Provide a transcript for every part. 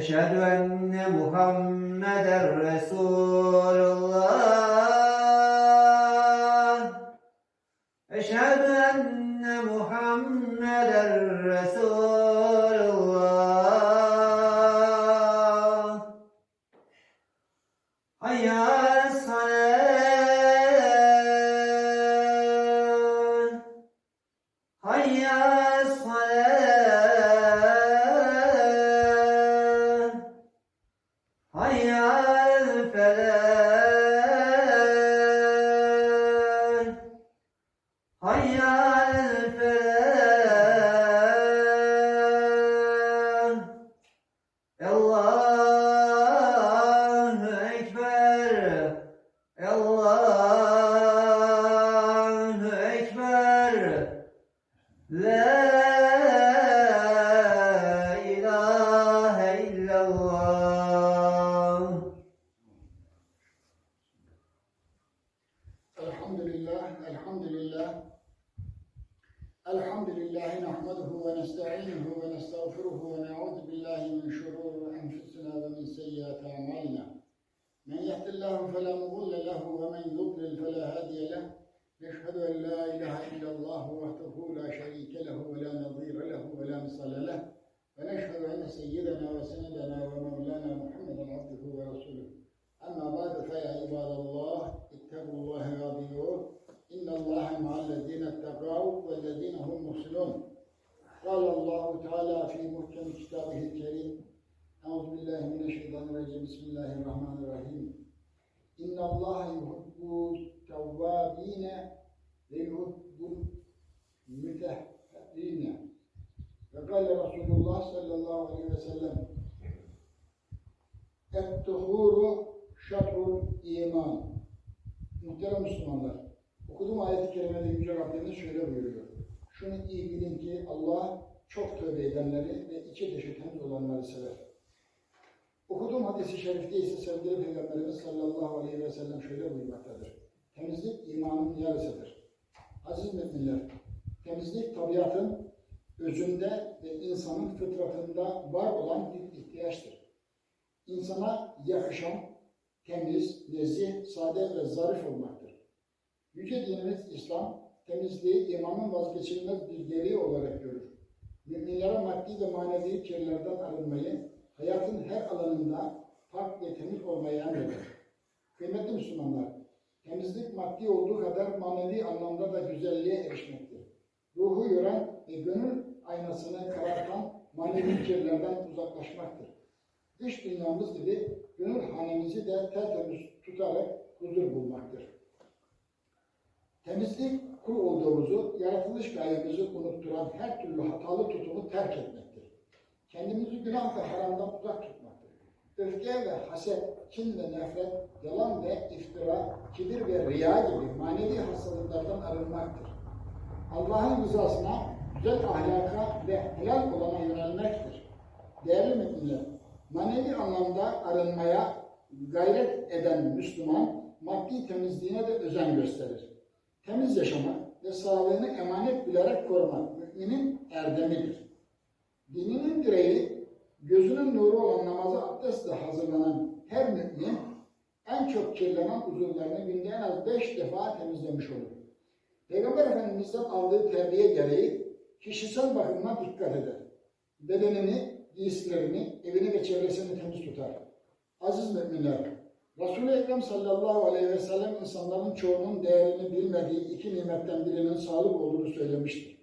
أشهد أن محمدا رسول Hayya يهد الله فلا مضل له ومن يضلل فلا هادي له نشهد ان لا اله الا الله وحده لا شريك له ولا نظير له ولا مثل له ونشهد ان سيدنا وسندنا ومولانا محمدا عبده ورسوله أما بعد فيا عباد الله اتقوا الله وأطيعوه إن الله مع الذين اتقوا والذين هم محسنون قال الله تعالى في محكم كتابه الكريم أعوذ بالله من الشيطان الرجيم بسم الله الرحمن الرحيم İnna Allah yuhibbu tevvabine ve yuhibbu mütehhirine. Ve kâle Resulullah sallallahu aleyhi ve sellem Et-tuhuru şatrul iman. Muhterem Müslümanlar, okuduğum ayet-i kerimede Yüce Rabbimiz şöyle buyuruyor. Şunu iyi bilin ki Allah çok tövbe edenleri ve içi dışı temiz olanları sever. Okuduğum hadisi şerifte ise sevgili Peygamberimiz sallallahu aleyhi ve sellem şöyle buyurmaktadır. Temizlik imanın yarısıdır. Aziz müminler, temizlik tabiatın özünde ve insanın fıtratında var olan bir ihtiyaçtır insana yakışan, temiz, nezih, sade ve zarif olmaktır. Yüce dinimiz İslam, temizliği imanın vazgeçilmez bir gereği olarak görür. Müminlere maddi ve manevi kirlerden arınmayı, hayatın her alanında pak ve temiz olmayı emreder. Kıymetli Müslümanlar, temizlik maddi olduğu kadar manevi anlamda da güzelliğe erişmektir. Ruhu yoran ve gönül aynasını karartan manevi kirlerden uzaklaşmaktır dış dünyamız gibi gönül hanemizi de tertemiz tutarak huzur bulmaktır. Temizlik kul olduğumuzu, yaratılış gayemizi unutturan her türlü hatalı tutumu terk etmektir. Kendimizi günah ve haramdan uzak tutmaktır. Öfke ve haset, kin ve nefret, yalan ve iftira, kibir ve riya gibi manevi hastalıklardan arınmaktır. Allah'ın rızasına, güzel ahlaka ve helal olana yönelmektir. Değerli müminler, manevi anlamda arınmaya gayret eden Müslüman, maddi temizliğine de özen gösterir. Temiz yaşamak ve sağlığını emanet bilerek korumak müminin erdemidir. Dininin direği, gözünün nuru olan namaza abdestle hazırlanan her mümin en çok kirlenen uzuvlarını günde en az beş defa temizlemiş olur. Peygamber Efendimiz'den aldığı terbiye gereği kişisel bakımına dikkat eder. Bedenini, giysilerini, evini ve çevresini temiz tutar. Aziz müminler, Resul-i Ekrem sallallahu aleyhi ve sellem insanların çoğunun değerini bilmediği iki nimetten birinin sağlık olduğunu söylemiştir.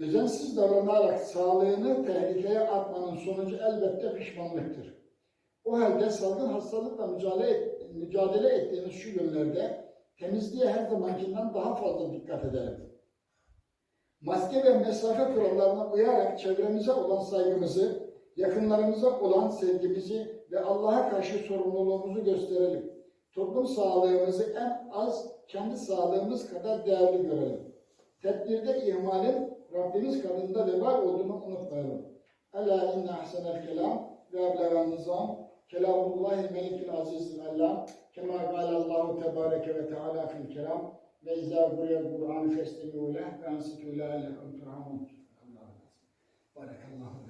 Özensiz davranarak sağlığını tehlikeye atmanın sonucu elbette pişmanlıktır. O halde salgın hastalıkla mücadele, et- mücadele ettiğimiz şu günlerde temizliğe her zamankinden daha fazla dikkat edelim. Maske ve mesafe kurallarına uyarak çevremize olan saygımızı, yakınlarımıza olan sevgimizi ve Allah'a karşı sorumluluğumuzu gösterelim. Toplum sağlığımızı en az kendi sağlığımız kadar değerli görelim. Tedbirde ihmalin Rabbimiz katında vebal olduğunu unutmayalım. Ela inne ahsenel kelam ve eblegan nizam kelamullahi melikil azizil allam kema galallahu tebareke ve teala fil kelam ve izâ buriyel Kur'an festemi'u leh ve ansitû lâ lekum turhamun. Barakallahu lena ve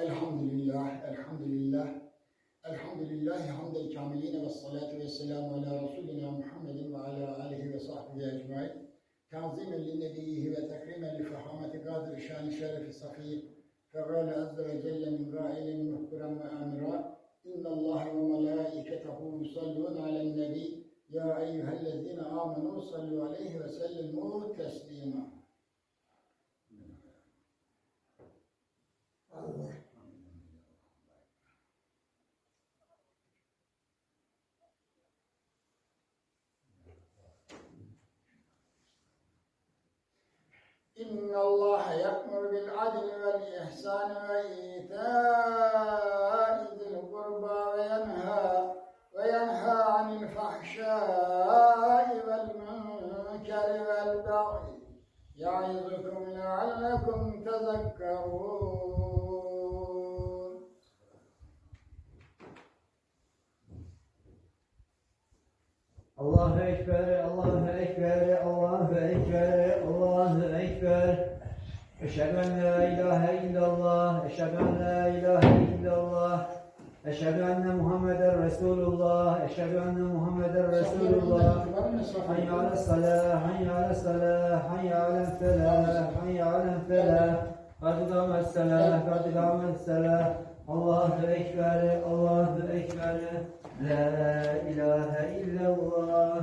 الحمد لله الحمد لله الحمد لله حمد الكاملين والصلاة والسلام على رسولنا محمد وعلى آله وصحبه أجمعين تعظيما لنبيه وتكريما لفحامة قادر شان شرف الصفي فقال عز وجل من قائل مخبرا وآمرا إن الله وملائكته يصلون على النبي يا أيها الذين آمنوا صلوا عليه وسلموا تسليما بالعدل والإحسان وإيتاء ذي القربى وينهى وينهى عن الفحشاء والمنكر والبغي يعظكم لعلكم تذكرون. Eşhedü en la ilahe illallah, eşhedü en la ilahe illallah. Eşhedü enne Muhammeden Resulullah, eşhedü enne Muhammeden Resulullah. Hayy ala salah, hayy ala salah, hayy ala felah, hayy ala felah. Kad kamet salah, kad kamet salah. Allahu Ekber, Allahu Ekber. La ilahe illallah.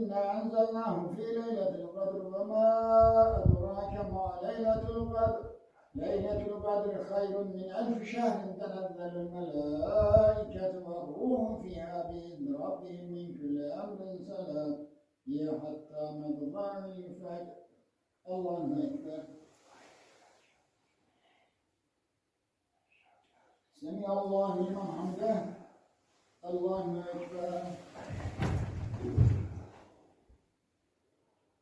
إنا أنزلناه في ليلة القدر وما أدراك ما ليلة القدر. ليلة القدر خير من ألف شهر تنزل الملائكة والروح فيها بإذن ربهم من كل أمر سلام. هي حتى مطلع الفجر. الله أكبر. سمع الله لمن حمده. الله أكبر.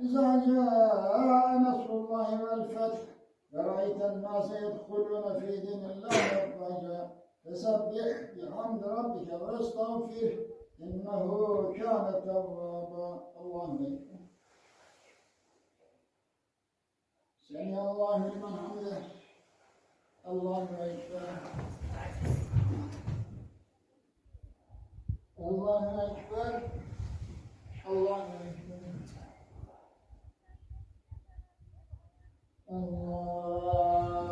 إذا جاء نصر الله والفتح. ورأيت الناس يدخلون في دين الله أفواجا. فسبح بحمد ربك واستغفره. إنه كان توابا. الله أكبر. سمع الله لمن حمده. الله أكبر. Allahu Ekber. Allahu Ekber. Allah.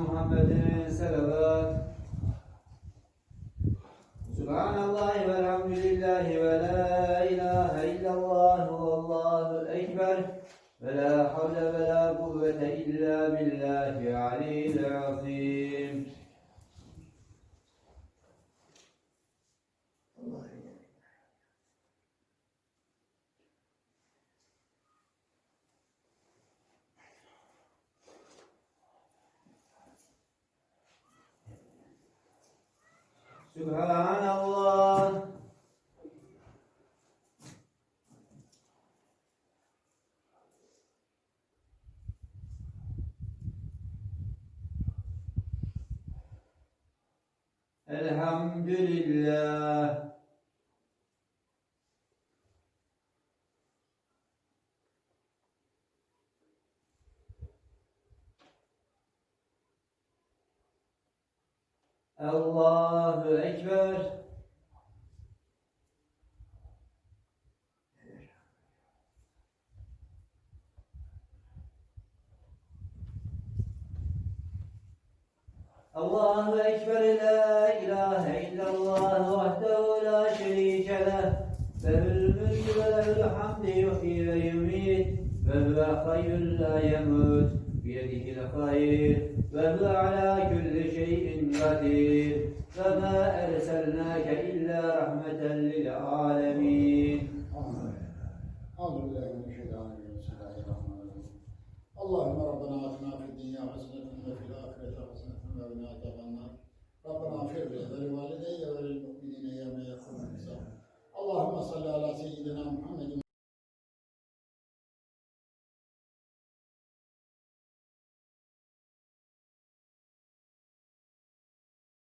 محمد صلوات Elhamdülillah. له الملك وله الحمد يحيي وهو حي لا يموت بيده الخير وهو على كل شيء قدير وما أرسلناك إلا رحمة للعالمين أعوذ بالله من الشيطان بسم الله اللهم ربنا آتنا في الدنيا حسنة وفي الآخرة حسنة وقنا عذاب ربنا اغفر لي ولوالدي وللمؤمنين يوم يقوم الحساب Allahümme salli ala seyyidina Muhammedin